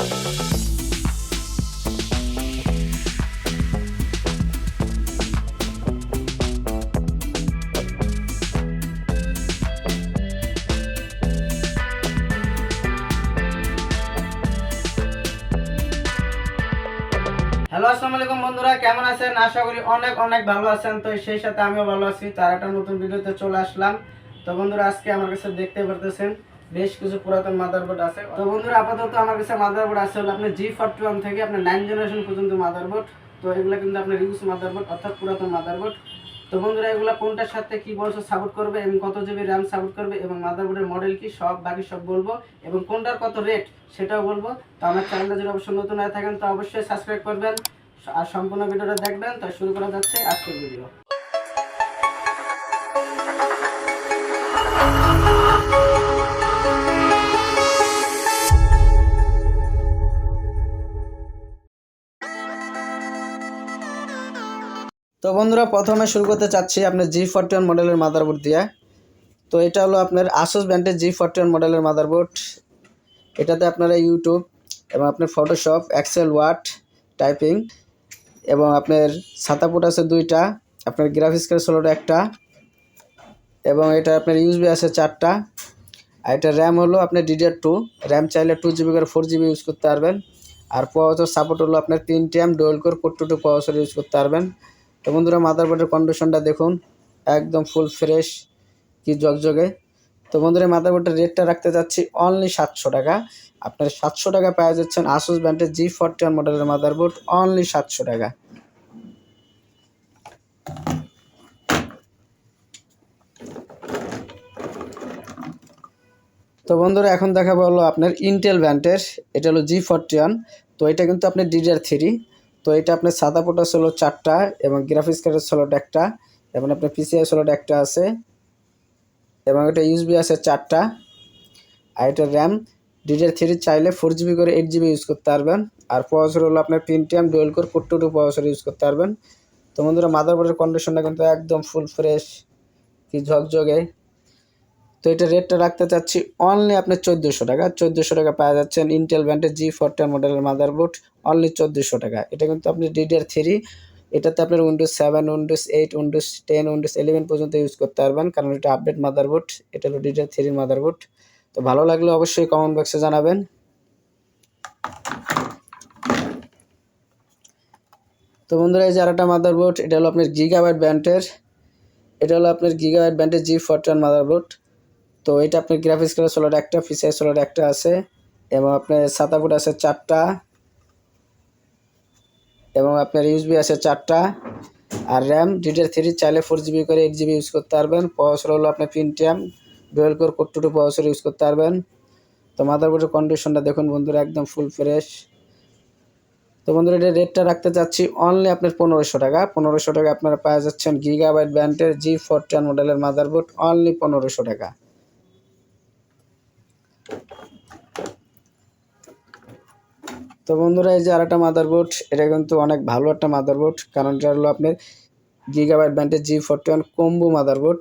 Hello, আসসালামু আলাইকুম বন্ধুরা, কেমন আছেন? আশা করি অনেক অনেক ভালো আছেন। তো সেই সাথে আমিও ভালো আছি। তার একটা নতুন ভিডিওতে চলে আসলাম। তো বন্ধুরা, আজকে আমার কাছে দেখতে পারতেছেন বেশ কিছু পুরাতন মাদারবোর্ড আছে। তো বন্ধুরা, আপাতত আমার কাছে মাদারবোর্ড আছে হলো আপনার জি ফর্টি ওয়ান থেকে আপনার নাইন জেনারেশন পর্যন্ত মাদারবোর্ড তো এগুলো কিন্তু আপনার ইউজ মাদারবোর্ড অর্থাৎ পুরাতন মাদারবোর্ড তো বন্ধুরা, এগুলো কোনটার সাথে কি বছর সাপোর্ট করবে এবং কত জিবি র্যাম সাপোর্ট করবে এবং মাদারবোর্ডের মডেল কি, সব, বাকি সব বলব। এবং কোনটার কত রেট সেটাও বলব। তো আমার চ্যানেলটা যদি অবশ্যই নতুন হয়ে থাকেন, তো অবশ্যই সাবস্ক্রাইব করবেন। আর সম্পূর্ণ ভিডিওটা দেখবেন। তো শুরু করা যাচ্ছে আজকের ভিডিও তো বন্ধুরা, প্রথমে শুরু করতে চাচ্ছি আপনার জি ফর্টি ওয়ান মডেলের মাদারবোর্ড দিয়ে। তো এটা হলো আপনার আসুস ব্র্যান্ডের জি ফর্টি ওয়ান মডেলের মাদারবোর্ড এটাতে আপনারা ইউটিউব এবং আপনার ফটোশপ এক্সেল ওয়ার্ড টাইপিং এবং আপনার সাতাপুট আছে দুইটা, আপনার গ্রাফিক্স কার্ড ষোলোটা একটা এবং এটা আপনার ইউজবি আছে চারটা। আর এটা র্যাম হলো আপনার ডিডিআর টু র্যাম চাইলে টু জিবি করে ফোর জিবি ইউজ করতে পারবেন। আর প্রসেসর সাপোর্ট হলো আপনার তিনটে M dual core core two two processor use করতে পারবেন। তো বন্ধুরা মাদারবোর্ডের কন্ডিশনটা দেখুন, একদম ফুল ফ্রেশ কি জগজগে। তো বন্ধুরা মাদারবোর্ডের রেটটা রাখতে যাচ্ছি অনলি সাতশো টাকা। আপনার সাতশো টাকা পাওয়া যাচ্ছেন আসুস ব্র্যান্ডের জি ফর্টি ওয়ান মডেলের মাদারবোর্ড অনলি সাতশো টাকা। তো বন্ধুরা এখন দেখাবো হলো আপনার ইন্টেল ব্র্যান্ডের এটা হলো জি ফর্টি ওয়ান তো এটা কিন্তু আপনার ডিডিআর থ্রি তো এটা আপনার সাদা পোটা হলো চারটা এবং গ্রাফিক্স কার্ডের ষোলোটা একটা এবং আপনার পিসিআই ষোলোটা একটা আছে এবং এটা ইউসবি আছে চারটা আর এটা র্যাম ডিডিআর থ্রি চাইলে ফোর জিবি করে এইট জিবি ইউজ করতে পারবেন। আর প্রসেসর হলো আপনার Pentium dual core four two two processor use করতে পারবেন। তো বন্ধুরা মাদারবোর্ডের কন্ডিশনটা কিন্তু একদম ফুল ফ্রেশ কি ঝকঝকে। তো এটা রেটটা রাখতে চাচ্ছি অনলি আপনার চোদ্দোশো টাকা। চোদ্দোশো টাকা পাওয়া যাচ্ছেন ইন্টেল ব্র্যান্ডের জি ফোরটার মডেলের মাদারবোর্ড অনলি চোদ্দোশো টাকা। এটা কিন্তু আপনি ডিডিআর থ্রি এটাতে আপনার Windows seven Windows eight Windows ten Windows eleven পর্যন্ত ইউজ করতে পারবেন, কারণ এটা আপডেট মাদারবোর্ড এটা হলো ডিডিআর থ্রির মাদারবোর্ড তো ভালো লাগলে অবশ্যই কমেন্ট বক্সে জানাবেন। তো বন্ধুরা, এই যে আরেকটা মাদারবোর্ড এটা হলো আপনার গিগাবাইট ব্যান্ডের এটা হলো আপনার গিগাবাইট ব্যান্ডের জি ফোরটার মাদারবোর্ড তো এটা আপনার গ্রাফিক্স কার্ড ষোলোটা একটা পিসিআই ষোলোটা একটা আছে, এবং আপনার সাতাপুট আছে চারটা, এবং আপনার ইউসবি আছে চারটা, আর র্যাম ডিডিআর থ্রি চাইলে ফোর জিবি করে এইট জিবি ইউজ করতে পারবেন। প্রসেসর হলো আপনার Pentium dual core core two processor use করতে পারবেন। তো মাদারবোর্ডের কন্ডিশনটা দেখুন বন্ধুরা, একদম ফুল ফ্রেশ তো বন্ধুরা, এটা রেটটা রাখতে চাচ্ছি অনলি আপনার পনেরোশো টাকা। পনেরোশো টাকা আপনারা পাওয়া যাচ্ছেন গিগাবাইট ব্র্যান্ডের জি ফোরটান মডেলের মাদারবোর্ড অনলি পনেরোশো টাকা। তো বন্ধুরা, এই যে আর আরেকটা মাদারবোর্ড এটা কিন্তু অনেক ভালো একটা মাদারবোর্ড কারণ এটা হলো আপনার গিগাবাইট ব্র্যান্ডের G forty one combo motherboard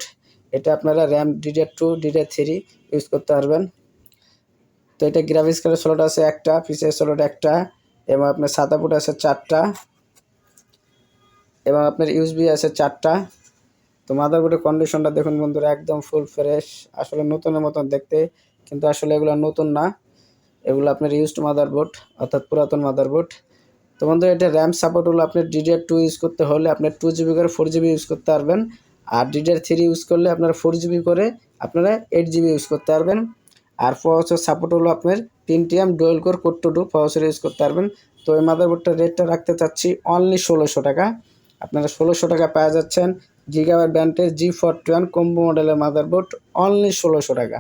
এটা আপনারা RAM DDR two DDR three use করতে পারবেন। তো এটা গ্রাফিক্স কার্ডের ষোলোটা আছে একটা পিসের ষোলোটা একটা, এবং আপনার সাদা ফুট আছে চারটা, এবং আপনার ইউসবি আছে চারটা। তো মাদারবোর্ডের কন্ডিশনটা দেখুন বন্ধুরা, একদম ফুল ফ্রেশ আসলে নতুনের মতন দেখতে, কিন্তু আসলে এগুলো নতুন না। এগুলো আপনার ইউজড মাদারবোর্ড অর্থাৎ পুরাতন মাদারবোর্ড তো বন্ধুরা এটা র্যাম সাপোর্ট হলো আপনার ডিডিআর টু ইউজ করতে হলে আপনার টু জিবি করে ফোর জিবি ইউজ করতে পারবেন। আর ডিডিআর থ্রি ইউজ করলে আপনার ফোর জিবি করে আপনারা এইট জিবি ইউজ করতে পারবেন। আর প্রসেসর সাপোর্ট হলো আপনার তিনটিএম dual core core two two processor use করতে পারবেন। তো এই মাদারবোর্ডটার রেটটা রাখতে চাচ্ছি অনলি ষোলোশো টাকা। আপনারা ষোলোশো টাকা পাওয়া যাচ্ছেন গিগাবাইট ব্র্যান্ডের জি ফোরটি ওয়ান কম্বো মডেলের মাদারবোর্ড অনলি ষোলোশো টাকা।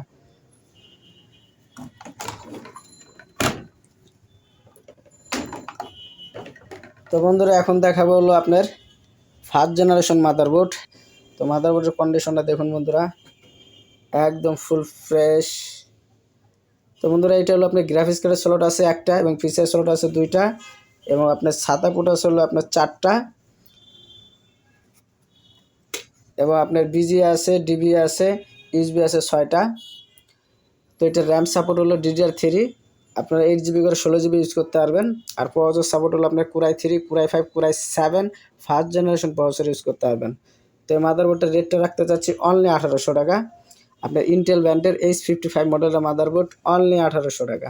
তো বন্ধুরা, এখন দেখাবো হলো আপনার ফার্স্ট জেনারেশন মাদারবোর্ড তো মাদারবোর্ডের কন্ডিশনটা দেখুন বন্ধুরা, একদম ফুল ফ্রেশ তো বন্ধুরা, এটা হলো আপনার গ্রাফিক্স কার্ডের স্লট আছে একটা এবং পিসের স্লট আছে দুইটা এবং আপনার ছাতা পুটাস হলো আপনার চারটা। এবং আপনার বিজি আছে ডিবি আছে ইউসবি আছে ছয়টা। তো এটা র্যাম সাপোর্ট হলো ডিডিআর থ্রি আপনারা এইট জিবি করে ষোলো জিবি ইউজ করতে পারবেন। আর প্রসেসর সাপোর্ট হলো আপনার core i three core i five core i seven first generation processor use করতে পারবেন। তো এই মাদারবোর্ডটার রেটটা রাখতে চাচ্ছি অনলি আঠারোশো টাকা। আপনার ইন্টেল ব্র্যান্ডের এইচ ফিফটি ফাইভ মডেলের মাদারবোর্ড অনলি আঠারোশো টাকা।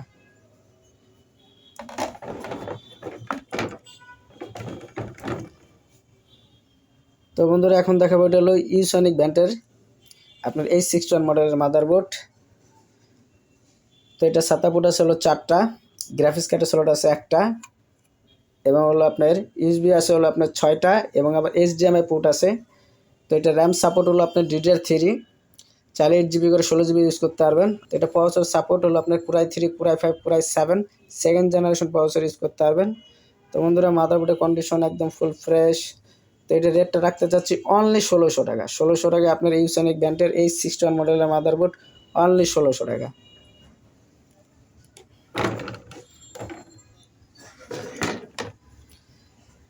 তো বন্ধুরা, এখন দেখাবো এটা হলো ইউসনিক ব্যান্ডের আপনার এইচ সিক্সটি ওয়ান মডেলের মাদারবোর্ড তো এটা সাতাপুট আছে হলো চারটা গ্রাফিক্স কার্ডের স্লট আছে একটা, এবং হলো আপনার ইউএসবি আছে হলো আপনার ছয়টা, এবং আবার এইচডিএমআই পোর্ট আছে। তো এটা র্যাম সাপোর্ট হলো আপনার ডিডিআর থ্রি চার এইট জিবি করে ষোলো জিবি ইউজ করতে পারবেন। তো এটা প্রসেসর সাপোর্ট হলো আপনার core i three core i five core i seven second generation processor use করতে পারবেন। তো বন্ধুরা মাদারবোর্ডের কন্ডিশন একদম ফুল ফ্রেশ তো এটা রেটটা রাখতে চাচ্ছি অনলি ষোলোশো টাকা। ষোলোশো টাকা আপনার ইউসনিক ব্যান্ডের এই সিক্সটি ওয়ান মডেলের মাদারবোর্ড অনলি ষোলোশো টাকা।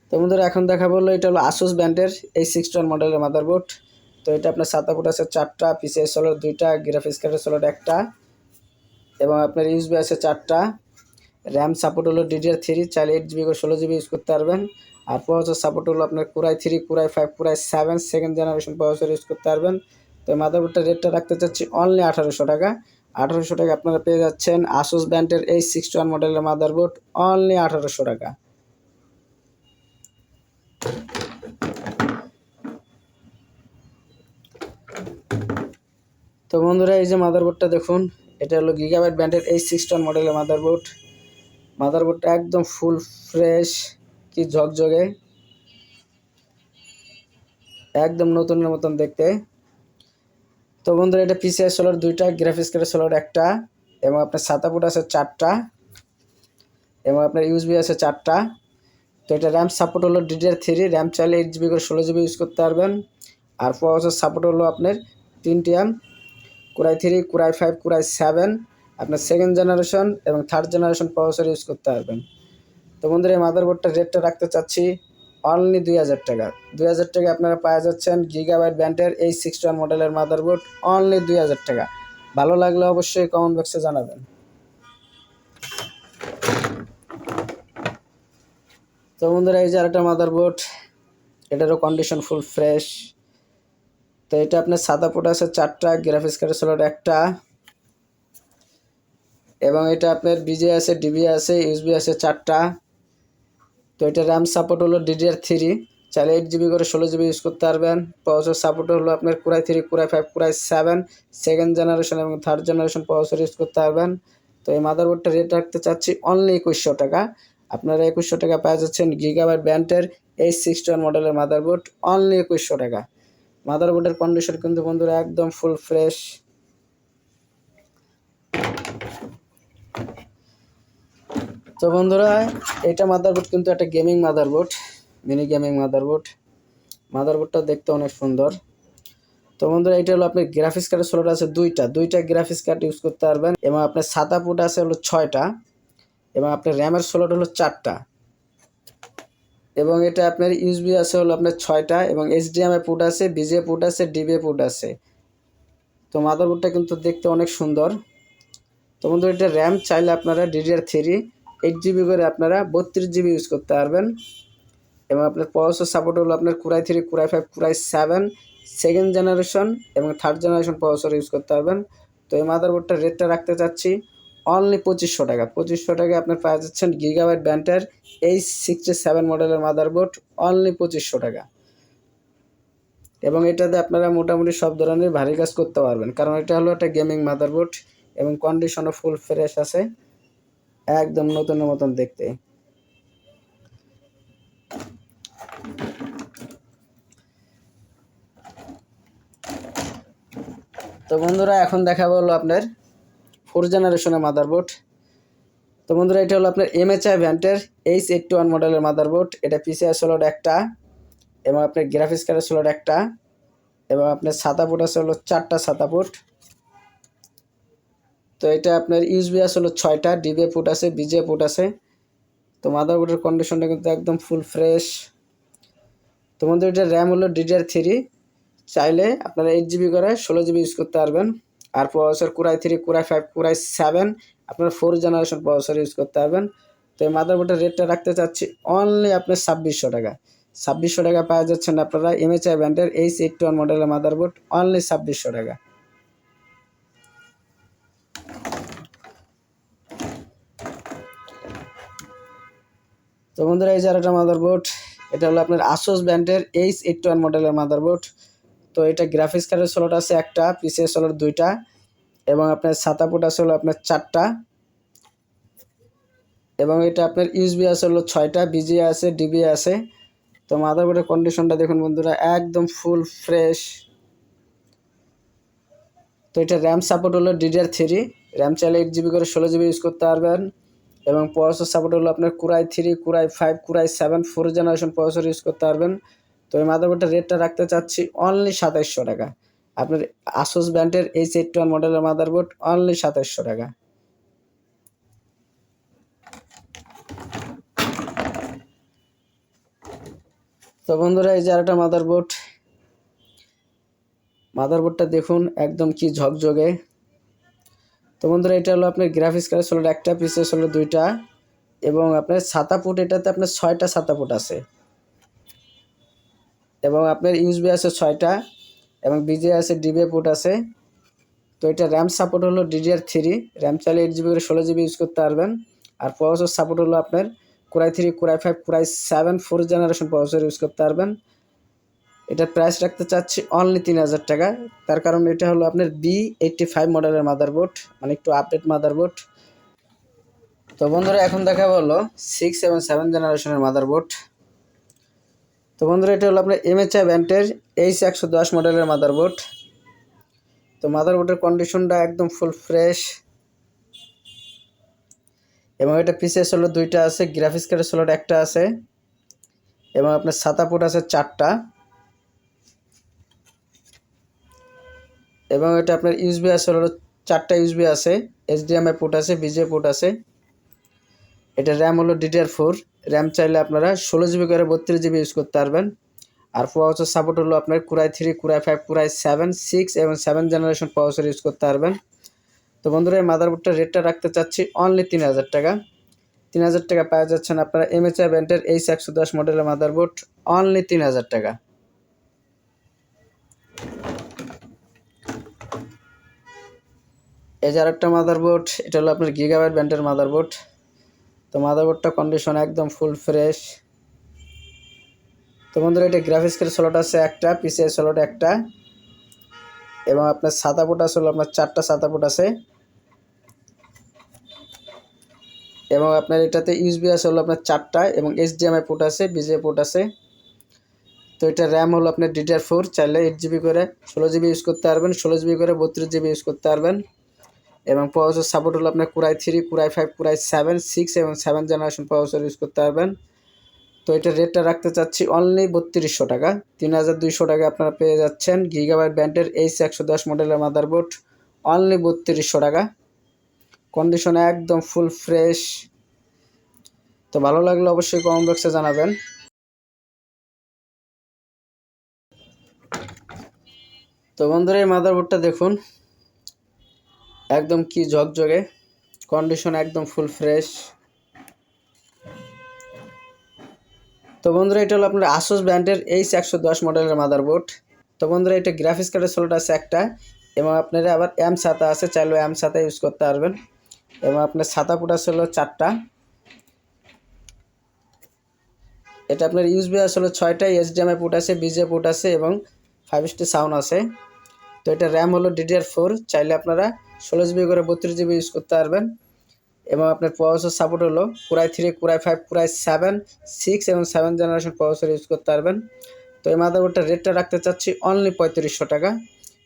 তো বন্ধুরা, এখন দেখা বলল এটা হলো আসুস ব্র্যান্ডের এই সিক্সটি ওয়ান মডেলের মাদারবোর্ড তো এটা আপনার সাতা ফুট আছে, চারটা পিসিআই সোলার দুইটা গ্রাফিক্স কার্ডের সোলার একটা এবং আপনার ইউএসবি আছে চারটা। র্যাম সাপোর্ট হলো ডিডিআর থ্রি চার এইট জিবি করে ষোলো জিবি ইউজ করতে পারবেন। আর প্রসেসর সাপোর্ট হলো আপনার core i three core i five core i seven second generation processor use করতে পারবেন। তো মাদারবোর্ডটার রেটটা রাখতে চাচ্ছি অনলি আঠারোশো টাকা। আঠারোশো টাকা আপনারা পেয়ে যাচ্ছেন আসুস ব্র্যান্ডের এই সিক্সটি ওয়ান মডেলের মাদারবোর্ড অনলি আঠারোশো টাকা। তো বন্ধুরা, এই যে মাদারবোর্ডটা দেখুন, এটা হলো গিগাবাইট ব্র্যান্ডের এই সিক্সটন মডেলের মাদারবোর্ড মাদারবোর্ডটা একদম ফুল ফ্রেশ কি ঝকঝকে। একদম নতুনের মতন দেখতে। তো বন্ধুরা, এটা পিসিআই সোলার দুইটা গ্রাফিক্স কার্ডের সোলার একটা, এবং আপনার সাতাপুট আছে চারটা, এবং আপনার ইউএসবি আছে চারটা। তো এটা র্যাম সাপোর্ট হলো ডিডিআর থ্রি র্যাম চাইলে এইট জিবি করে ষোলো জিবি ইউজ করতে পারবেন। আর প্রসেসর সাপোর্ট হলো আপনার তিনটি M core i three core i five core i seven আপনার সেকেন্ড জেনারেশন এবং থার্ড জেনারেশন প্রসেসর ইউজ করতে পারবেন। তো বন্ধুরা, এই মাদারবোর্ডটার রেটটা রাখতে চাচ্ছি অনলি দুই হাজার টাকা। দুই হাজার টাকা আপনারা পাওয়া যাচ্ছেন গিগাবাইট ব্যান্ডের এই সিক্সটি ওয়ান মডেলের মাদারবোর্ড অনলি দুই হাজার টাকা। ভালো লাগলে অবশ্যই কমেন্ট বক্সে জানাবেন। তো বন্ধুরা, এই যে আরেকটা মাদারবোর্ড এটারও কন্ডিশন ফুল ফ্রেশ তো এটা আপনার সাদা আছে চারটা গ্রাফিক্স কার্ডের স্লট একটা। এবং এটা আপনার বিজে আছে ডিবি আছে ইউএসবি আছে চারটা। তো এটা র্যাম সাপোর্ট হলো ডিডিআর থ্রি চাইলে এইট জিবি করে ষোলো জিবি ইউজ করতে পারবেন। প্রসেসর সাপোর্ট হলো আপনার core i three core i five core i seven second generation এবং থার্ড জেনারেশন প্রসেসর ইউজ করতে পারবেন। তো এই মাদারবোর্ডটা রেট রাখতে চাচ্ছি অনলি একুশশো টাকা। আপনারা একুশশো টাকা পাওয়া যাচ্ছেন গিগাবার ব্যান্ডের এই সিক্সটি ওয়ান মডেলের মাদারবোর্ড অনলি একুশশো টাকা। মাদারবোর্ডের কন্ডিশন কিন্তু বন্ধুরা একদম ফুল ফ্রেশ তো বন্ধুরা, এটা মাদারবোর্ড কিন্তু একটা gaming motherboard mini gaming motherboard মাদারবোর্ডটা দেখতে অনেক সুন্দর। তো বন্ধুরা, এটা হলো আপনার গ্রাফিক্স কার্ডের স্লট আছে দুইটা। দুইটা গ্রাফিক্স কার্ড ইউজ করতে পারবেন। এবং আপনার সাদা পুট আছে হলো ছয়টা। এবং আপনার র্যামের স্লট হলো চারটা। এবং এটা আপনার ইউএসবি আছে হলো আপনার ছয়টা এবং এইচডিএমআই পুট আছে বিজে পুট আছে ডিবিএ পুট আছে। তো মাদারবোর্ডটা কিন্তু দেখতে অনেক সুন্দর। তো বন্ধু এটা র্যাম চাইলে আপনারা ডিডিআর থ্রি এইট জিবি করে আপনারা বত্রিশ জিবি ইউজ করতে পারবেন। এবং আপনার প্রসেসর সাপোর্ট হলো আপনার core i three core i five core i seven second generation এবং থার্ড জেনারেশন প্রসেসর ইউজ করতে পারবেন। তো এই মাদারবোর্ডটার রেটটা রাখতে চাচ্ছি। অনলি পঁচিশশো টাকা। পঁচিশশো টাকায় আপনার পাওয়া যাচ্ছেন গিগাবাইট ব্যান্ডের এই সিক্সটি সেভেন মডেলের মাদারবোর্ড অনলি পঁচিশশো টাকা। এবং এটাতে আপনারা মোটামুটি সব ধরনের ভারী কাজ করতে পারবেন। কারণ এটা হলো একটা গেমিং মাদারবোর্ড এবং কন্ডিশনও ফুল ফ্রেশ আছে, একদম নতুনের মতন দেখতে। তো বন্ধুরা, এখন দেখাবো হলো আপনার ফোর জেনারেশনের মাদারবোর্ড তো বন্ধুরা, এটা হলো আপনার এমএচআই ভ্যান্টের এইচ এইটটি ওয়ান মডেলের মাদারবোর্ড এটা পিসিআই স্লট একটা, এবং আপনার গ্রাফিক্স কার্ডের স্লট একটা, এবং আপনার সাদা পোর্ট আছে হলো চারটা সাদা পোর্ট তো এটা আপনার ইউএসবি আছে হলো ছয়টা ডিবিএ পোর্ট আছে বিজে পোর্ট আছে। তো মাদারবোর্ডের কন্ডিশনটা কিন্তু একদম ফুল ফ্রেশ তো বন্ধু এটা র্যাম হলো ডিডিআর থ্রি চাইলে আপনারা এইট জিবি করে ষোলো জিবি ইউজ করতে পারবেন। আর processor core i three core i five core i seven আপনার ফোর জেনারেশন প্রসেসর ইউজ করতে পারবেন। তো এই মাদারবোর্ডের রেটটা রাখতে চাচ্ছি অনলি আপনার ছাব্বিশশো টাকা। ছাব্বিশশো টাকা পাওয়া যাচ্ছেন আপনারা এমএচআই ব্র্যান্ডের এইচ এইট ওয়ান মডেলের মাদারবোর্ড অনলি ছাব্বিশশো টাকা। তো বন্ধুরা, এই যে আরেকটা মাদারবোর্ড এটা হলো আপনার আসোস ব্র্যান্ডের এইচ এইট ওয়ান মডেলের মাদারবোর্ড তো এটা গ্রাফিক্স কার্ডের স্লট আছে একটা পিসিএস স্লট দুইটা, এবং আপনার সাতাপুট আছে হলো আপনার চারটা, এবং এটা আপনার ইউএসবি আছে হলো ছয়টা বিজি আছে ডিবি আছে। তো মাদারবোর্ডের কন্ডিশনটা দেখুন বন্ধুরা, একদম ফুল ফ্রেশ তো এটা র্যাম সাপোর্ট হলো ডিডিআর থ্রি র্যাম চাইলে এইট জিবি করে ষোলো জিবি ইউজ করতে পারবেন, এবং প্রসেসর সাপোর্ট হলো আপনার core i three core i five core i seven four generation processor use করতে পারবেন। তো এই মাদারবোর্ডের রেটটা রাখতে চাচ্ছি অনলি সাতাইশশো টাকা। আপনার আসুস ব্র্যান্ডের এইচ এইট ওয়ান মডেলের মাদারবোর্ড অনলি সাতাইশশো টাকা। তো বন্ধুরা, এই যে আরেকটা মাদারবোর্ড। মাদারবোর্ডটা দেখুন একদম কি ঝকঝকে। তো বন্ধুরা, এটা হলো আপনার গ্রাফিক্স কার্ড হলো একটা পিসেস হলো দুইটা। এবং আপনার ছাতা ফুট এটাতে আপনার ছয়টা ছাতা ফুট আছে। এবং আপনার ইউএসবি আছে ছয়টা এবং বিজে আছে ডিবিএ পুট আছে। তো এটা র্যাম সাপোর্ট হলো ডিডিআর থ্রি র্যাম চাইলে এইট জিবি করে ষোলো জিবি ইউজ করতে পারবেন। আর প্রসেসর সাপোর্ট হলো আপনার core i three core i five core i seven four generation processor use করতে পারবেন। এটার প্রাইস রাখতে চাচ্ছি অনলি তিন হাজার টাকা। তার কারণ এটা হলো আপনার বি এইটটি ফাইভ মডেলের মাদারবোর্ড মানে একটু আপডেট মাদারবোর্ড তো বন্ধুরা, এখন দেখা হলো সিক্স এবং সেভেন জেনারেশনের মাদারবোর্ড তো বন্ধুরা, এটা হলো আপনার এমএচআই ব্যান্ডের এইচ একশো দশ মডেলের মাদারবোর্ড তো মাদারবোর্ডের কন্ডিশনটা একদম ফুল ফ্রেশ এবং এটা পিসেস হলো দুইটা আছে গ্রাফিক্স কার্ডের স্লট একটা আছে। এবং আপনার সাতা পোর্ট আছে চারটা। এবং এটা আপনার ইউএসবি আছে হলো চারটা ইউএসবি আছে এইচডিএমআই পোর্ট আছে বিজে পোর্ট আছে। এটা র্যাম হলো ডিডিআর ফোর র্যাম চাইলে আপনারা ষোলো জিবি করে বত্রিশ জিবি ইউজ করতে পারবেন। আর প্রসেসর সাপোর্ট হলো আপনার core i three core i five core i seven six এবং সেভেন জেনারেশন প্রসেসর ইউজ করতে পারবেন। তো বন্ধুরা, এই মাদারবোর্ডটার রেটটা রাখতে চাচ্ছি অনলি তিন হাজার টাকা। তিন হাজার টাকা পাওয়া যাচ্ছেন আপনারা এমএচআই ব্যান্ডের এইচ একশো দশ মডেলের মাদারবোর্ড অনলি তিন হাজার টাকা। এই যে আরেকটা মাদারবোর্ড এটা হলো আপনার গিগাবাইট ব্যান্ডের মাদারবোর্ড তো মাদারবোর্ডটা কন্ডিশন একদম ফুল ফ্রেশ তো বন্ধুরা, এটা গ্রাফিক্স কার্ড স্লট আছে একটা পিসিআই স্লট একটা। এবং আপনার সাদা পোট আছে হলো আপনার চারটা সাদা পোট আছে। এবং আপনার এটাতে ইউএসবি আছে হলো আপনার চারটা, এবং এইচডিএমআই পোর্ট আছে বিজে পোর্ট আছে। তো এটা র্যাম হলো আপনার ডিডিআর ফোর চাইলে এইট জিবি করে, ষোলো জিবি ইউজ করতে পারবেন, ষোলো জিবি করে, বত্রিশ জিবি ইউজ করতে পারবেন। এবং প্রসেসর সাপোর্ট হলো আপনার core i three core i five core i seven six এবং সেভেন জেনারেশন প্রসেসর ইউজ করতে পারবেন। তো এটা রেটটা রাখতে চাচ্ছি অনলি বত্রিশশো টাকা। তিন হাজার দুইশো টাকা আপনারা পেয়ে যাচ্ছেন গিগাবাইট ব্যান্ডের এইচ একশো দশ মডেলের মাদারবোর্ড অনলি বত্রিশশো টাকা। কন্ডিশন একদম ফুল ফ্রেশ তো ভালো লাগলে অবশ্যই কমেন্ট বক্সে জানাবেন। তো বন্ধুরা, এই মাদারবোর্ডটা দেখুন। একদম কি ঝকঝকে কন্ডিশন একদম ফুল ফ্রেশ তো বন্ধুরা, এটা হলো আপনার আসুস ব্র্যান্ডের এইচ একশো দশ মডেলের মাদারবোর্ড তো বন্ধুরা, এটা গ্রাফিক্স কার্ডের সোলটা আছে একটা, এবং আপনারা আবার এম ছাতা আছে, চাইলে এম সাতা ইউজ করতে পারবেন। এবং আপনার ছাতা আছে হলো চারটা। এটা আপনার ইউএসবি আছে হলো ছয়টা এইচডিএমআই পোর্ট আছে বিজে পোর্ট আছে, এবং ফাইভ স্টি সাউন্ড আছে। তো এটা র্যাম হলো ডিডিআর ফোর চাইলে আপনারা ষোলো জিবি করে বত্রিশ জিবি ইউজ করতে পারবেন। এবং আপনার প্রসেসর সাপোর্ট হলো core i three core i five core i seven six এবং সেভেন জেনারেশন প্রসেসর ইউজ করতে পারবেন। তো এই মাদারবোর্ডটার রেটটা রাখতে চাচ্ছি অনলি পঁয়ত্রিশশো টাকা।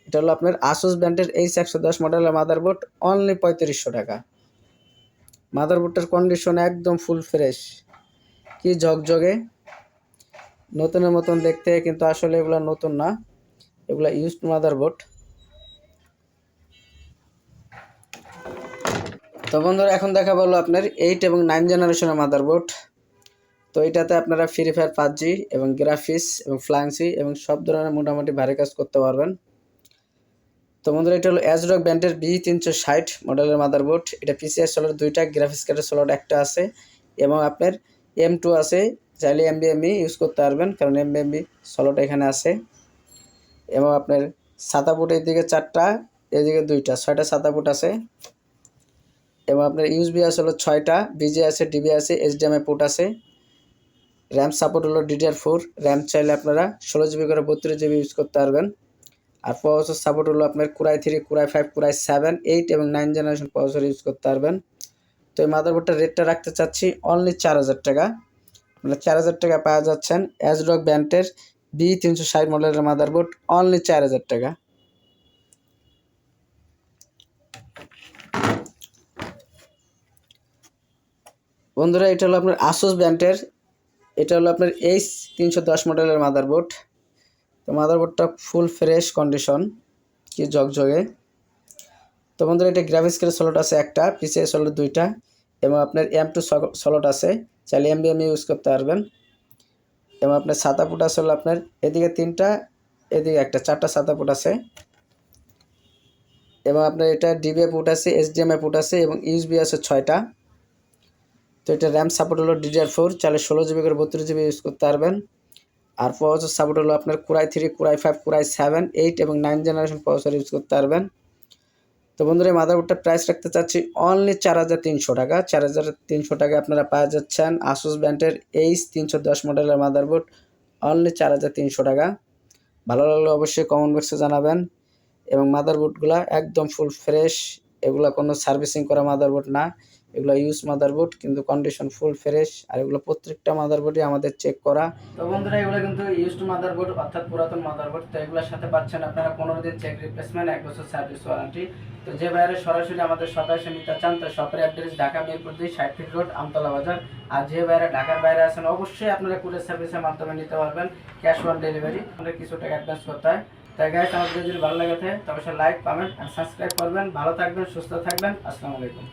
এটা হলো আপনার আসুস ব্র্যান্ডের এইচ একশো দশ মডেলের মাদারবোর্ড অনলি পঁয়ত্রিশশো টাকা। মাদারবোর্ডটার কন্ডিশন একদম ফুল ফ্রেশ কি ঝকঝকে। নতুনের মতন দেখতে, কিন্তু আসলে এগুলো নতুন না। এগুলো ইউজড মাদারবোর্ড তো বন্ধুরা, এখন দেখা বলল আপনার এইট এবং নাইন জেনারেশনের মাদারবোর্ড তো এটাতে আপনারা ফ্রি ফায়ার পাবজি এবং গ্রাফিক্স এবং ফ্লাংসি এবং সব ধরনের মোটামুটি ভারী কাজ করতে পারবেন। তো বন্ধুরা, এটা হলো অ্যাজরক ব্যান্ডের বি তিনশো ষাট মডেলের মাদারবোর্ড এটা পিসিআর সোলার দুইটা গ্রাফিক্স কার্ডের সোলার একটা আছে এবং আপনার এম টু আছে। চাইলে এমবিএমই ইউজ করতে পারবেন, কারণ এমবিএমবি সোলোটা এখানে আছে। এবং আপনার সাতা ফুট এইদিকে চারটা, এদিকে দুইটা, ছয়টা সাতা ফুট আছে। এবং আপনার ইউএসবি আছে হলো ছয়টা বিজি আছে ডিবি আছে এইচডিএমআই পোর্ট আছে। র্যাম সাপোর্ট হলো ডিডিআর ফোর র্যাম চাইলে আপনারা ষোলো জিবি করে বত্রিশ জিবি ইউজ করতে পারবেন। আর প্রসেসর সাপোর্ট হলো আপনার core i three core i five core i seven eight এবং নাইন জেনারেশন প্রসেসর ইউজ করতে পারবেন। তো এই মাদারবোর্ডটার রেটটা রাখতে চাচ্ছি অনলি চার হাজার টাকা। মানে চার হাজার টাকা পাওয়া যাচ্ছেন অ্যাজরক ব্যান্ডের বি তিনশো ষাট মডেলের মাদারবোর্ড অনলি চার হাজার টাকা। বন্ধুরা, এটা হলো আপনার আসুস ব্র্যান্ডের এটা হলো আপনার এইচ তিনশো দশ মডেলের মাদারবোর্ড তো মাদারবোর্ডটা ফুল ফ্রেশ কন্ডিশন কি জগজগে তো বন্ধুরা, এটা গ্রাফিক্স কার্ডের সলট আছে একটা পিসিআই সলট দুইটা, এবং আপনার এম টু সলট আছে, চাইলে এম বিএম ইউজ করতে পারবেন। এবং আপনার সাতা ফুট আছে আপনার এদিকে তিনটা, এদিকে একটা, চারটা সাতা ফুট আছে। এবং আপনার এটা ডিবিএ পুট আছে এইচডিএমআই পুট আছে, এবং ইউএসবি আছে ছয়টা। তো এটা র্যাম সাপোর্ট হলো ডিডিআর ফোর চাইলে ষোলো জিবি করে বত্রিশ জিবি ইউজ করতে পারবেন। আর প্রসেসর সাপোর্ট হলো আপনার core i three core i five core i seven eight এবং নাইন জেনারেশন প্রসেসর ইউজ করতে পারবেন। তো বন্ধুরা, এই মাদারবোর্ডটার প্রাইস রাখতে চাচ্ছি অনলি চার হাজার তিনশো টাকা। চার হাজার তিনশো টাকা আপনারা পাওয়া যাচ্ছেন আসুস ব্র্যান্ডের এইচ তিনশো দশ মডেলের মাদারবোর্ড অনলি চার হাজার তিনশো টাকা। ভালো লাগলে অবশ্যই কমেন্ট বক্সে জানাবেন। এবং মাদারবোর্ডগুলো একদম ফুল ফ্রেশ এগুলো কোনো সার্ভিসিং করা মাদারবোর্ড না। এগুলো ইউজ মাদারবোর্ড কিন্তু কন্ডিশন ফুল ফ্রেশ আর এগুলো প্রত্যেকটা মাদারবোর্ডই আমাদের চেক করা। তো বন্ধুরা, এগুলো কিন্তু ইউজ মাদারবোর্ড অর্থাৎ পুরাতন মাদারবোর্ড তো এগুলোর সাথে পাচ্ছেন আপনারা পনেরো দিন চেক রিপ্লেসমেন্ট এক বছর সার্ভিস ওয়ারেন্টি তো যে বাইরে সরাসরি আমাদের শপে এসে নিতে চান, তো শপের অ্যাড্রেস ঢাকা মিরপুর দুই ষাট ফিট রোড আমতলা বাজার। আর যে বাইরে ঢাকার বাইরে আছেন, অবশ্যই আপনারা কুরিয়ার সার্ভিসের মাধ্যমে নিতে পারবেন ক্যাশ অন ডেলিভারি আমাদের কিছু টাকা অ্যাডভান্স করতে হয়। তাই গাইস আমাদের যদি ভালো লাগে তবে লাইক কমেন্ট আর সাবস্ক্রাইব করবেন। ভালো থাকবেন, সুস্থ থাকবেন। আসসালামু আলাইকুম।